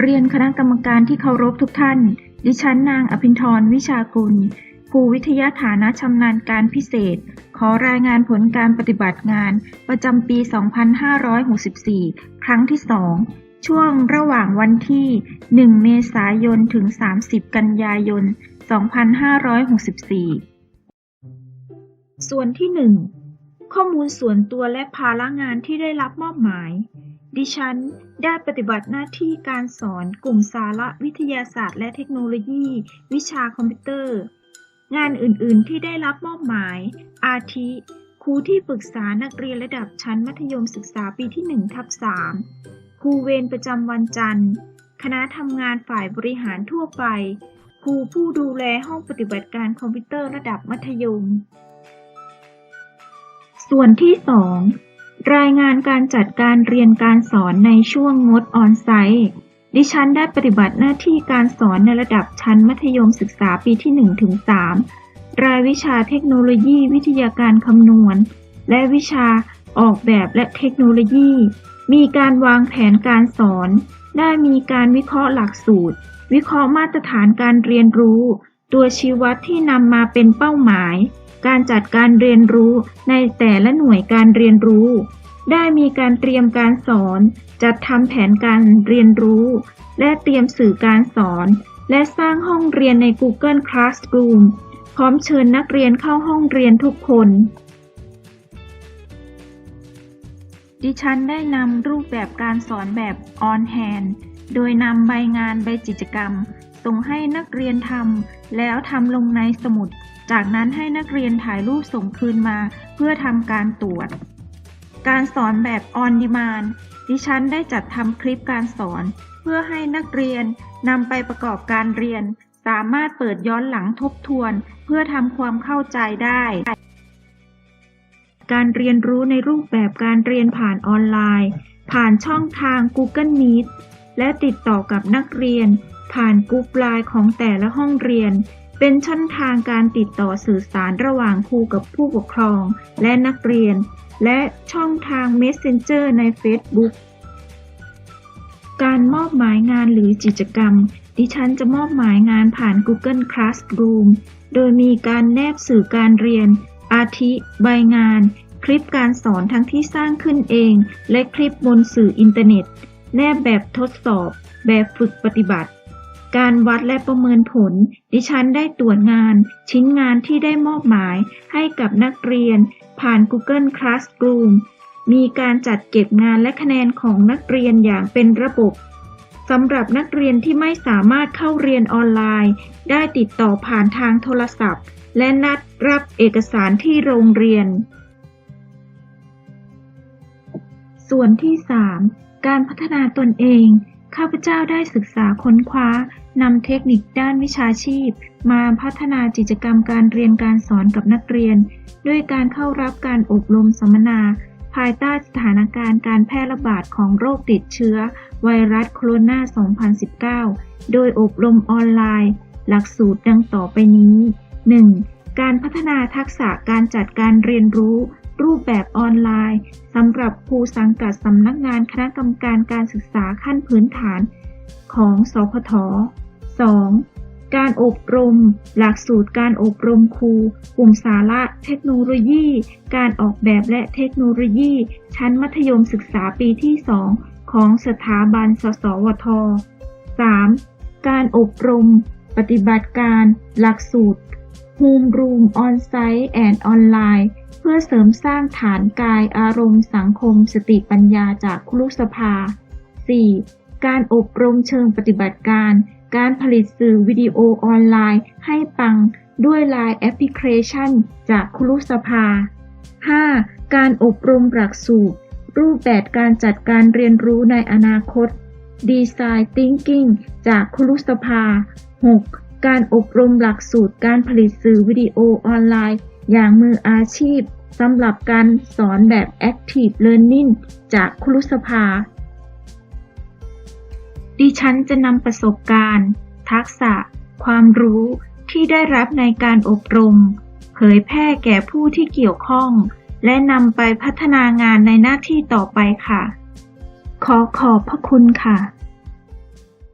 เรียนคณะกรรมการที่เคารพทุกท่าน ดิฉันนางอภินทรวิชากุล ครูวิทยาฐานะชำนาญการพิเศษ ขอรายงานผลการปฏิบัติงาน ประจำปี 2564 ครั้งที่ 2 ช่วงระหว่างวันที่ 1 เมษายน ถึง 30 กันยายน 2564 ส่วนที่ 1 ข้อมูลส่วนตัวและภาระงานที่ได้รับมอบหมาย ดิฉันได้ปฏิบัติหน้าที่การสอนกลุ่มสาระวิทยาศาสตร์และเทคโนโลยี วิชาคอมพิวเตอร์ งานอื่น ๆ ที่ได้รับมอบหมาย อาทิ ครูที่ปรึกษานักเรียนระดับชั้นมัธยมศึกษาปีที่1ทับ3ครูเวรประจำวันจันทร์ คณะทำงานฝ่ายบริหารทั่วไป ครูผู้ดูแลห้องปฏิบัติการคอมพิวเตอร์ระดับมัธยม ส่วนที่ 2 รายงานการจัดการเรียนการสอนในช่วงงดออนไซต์ ดิฉันได้ปฏิบัติหน้าที่การสอนในระดับชั้นมัธยมศึกษาปีที่1ถึง3รายวิชาเทคโนโลยีวิทยาการคำนวณ และวิชาออกแบบและเทคโนโลยี มีการวางแผนการสอน ได้มีการวิเคราะห์หลักสูตร วิเคราะห์มาตรฐานการเรียนรู้ ตัวชี้วัดที่นำมาเป็นเป้าหมาย การจัดการเรียนรู้ในแต่ละหน่วยการเรียนรู้ ได้มีการเตรียมการสอน จัดทำแผนการเรียนรู้ และเตรียมสื่อการสอน และสร้างห้องเรียนใน Google Classroom พร้อมเชิญนักเรียนเข้าห้องเรียนทุกคน ดิฉันได้นำรูปแบบการสอนแบบ on hand โดยนำใบงานใบกิจกรรม ส่งให้นักเรียนทำแล้วทำลงในสมุด จากนั้นให้นักเรียนถ่ายรูปส่งคืนมาเพื่อทำการตรวจ การสอนแบบ on demand ดิฉันได้จัดทำคลิปการสอน เพื่อให้นักเรียนนำไปประกอบการเรียน สามารถเปิดย้อนหลังทบทวน เพื่อทำความเข้าใจได้ การเรียนรู้ในรูปแบบการเรียนผ่านออนไลน์ ผ่านช่องทาง Google Meet และติดต่อกับนักเรียน ผ่านกรุ๊ปไลน์ของแต่ละห้องเรียน เป็นช่องทางการติดต่อสื่อสารระหว่างครูกับผู้ปกครอง และนักเรียน และช่องทาง Messenger ใน Facebook การมอบหมายงานหรือกิจกรรม ดิฉันจะมอบหมายงานผ่าน Google Classroom โดยมีการแนบสื่อการเรียน อาทิใบงาน คลิปการสอนทั้งที่สร้างขึ้นเอง และคลิปบนสื่ออินเทอร์เน็ต แนบแบบทดสอบ แบบฝึกปฏิบัติ การวัดและประเมินผล ดิฉันได้ตรวจงาน ชิ้นงานที่ได้มอบหมายให้กับนักเรียน ผ่าน Google Classroom มีการจัดเก็บงานและคะแนนของนักเรียนอย่างเป็นระบบสำหรับนักเรียนที่ไม่สามารถเข้าเรียนออนไลน์ ได้ติดต่อผ่านทางโทรศัพท์ และนัดรับเอกสารที่โรงเรียน ส่วนที่ 3 การพัฒนาตนเอง ข้าพเจ้าได้ศึกษาค้นคว้านำเทคนิคด้านวิชาชีพ มาพัฒนากิจกรรมการเรียนการสอนกับนักเรียน ด้วยการเข้ารับการอบรมสัมมนา ภายใต้สถานการณ์การแพร่ระบาดของโรคติดเชื้อ ไวรัสโคโรนา 2019 โดยอบรมออนไลน์ หลักสูตรดังต่อไปนี้ 1. การพัฒนาทักษะการจัดการเรียนรู้ รูปแบบออนไลน์สำหรับครูสังกัดสำนักงานคณะกรรมการการศึกษาขั้นพื้นฐาน ของ สพท 2. การอบรม หลักสูตรการอบรมครูกลุ่มสาระเทคโนโลยี การออกแบบและเทคโนโลยี ชั้นมัธยมศึกษาปีที่ 2 ของสถาบัน สสวท 3. การอบรม ปฏิบัติการ หลักสูตร Home Room On-site and Online เพื่อเสริมสร้างฐานกายอารมณ์สังคมสติปัญญาจากครุสภา 4. การอบรมเชิงปฏิบัติการ การผลิตสื่อวิดีโอออนไลน์ให้ปังด้วย Line แอปพลิเคชัน จากครุสภา 5. การอบรมหลักสูตร รูปแบบการจัดการเรียนรู้ในอนาคต Design Thinking จากครุสภา 6. การอบรมหลักสูตรการผลิตสื่อวิดีโอออนไลน์ อย่างมืออาชีพสำหรับการสอนแบบ Active Learning จากครุสภา ดิฉันจะนำประสบการณ์ ทักษะ ความรู้ที่ได้รับในการอบรม เผยแพร่แก่ผู้ที่เกี่ยวข้อง และนำไปพัฒนางานในหน้าที่ต่อไปค่ะ ขอขอบพระคุณค่ะ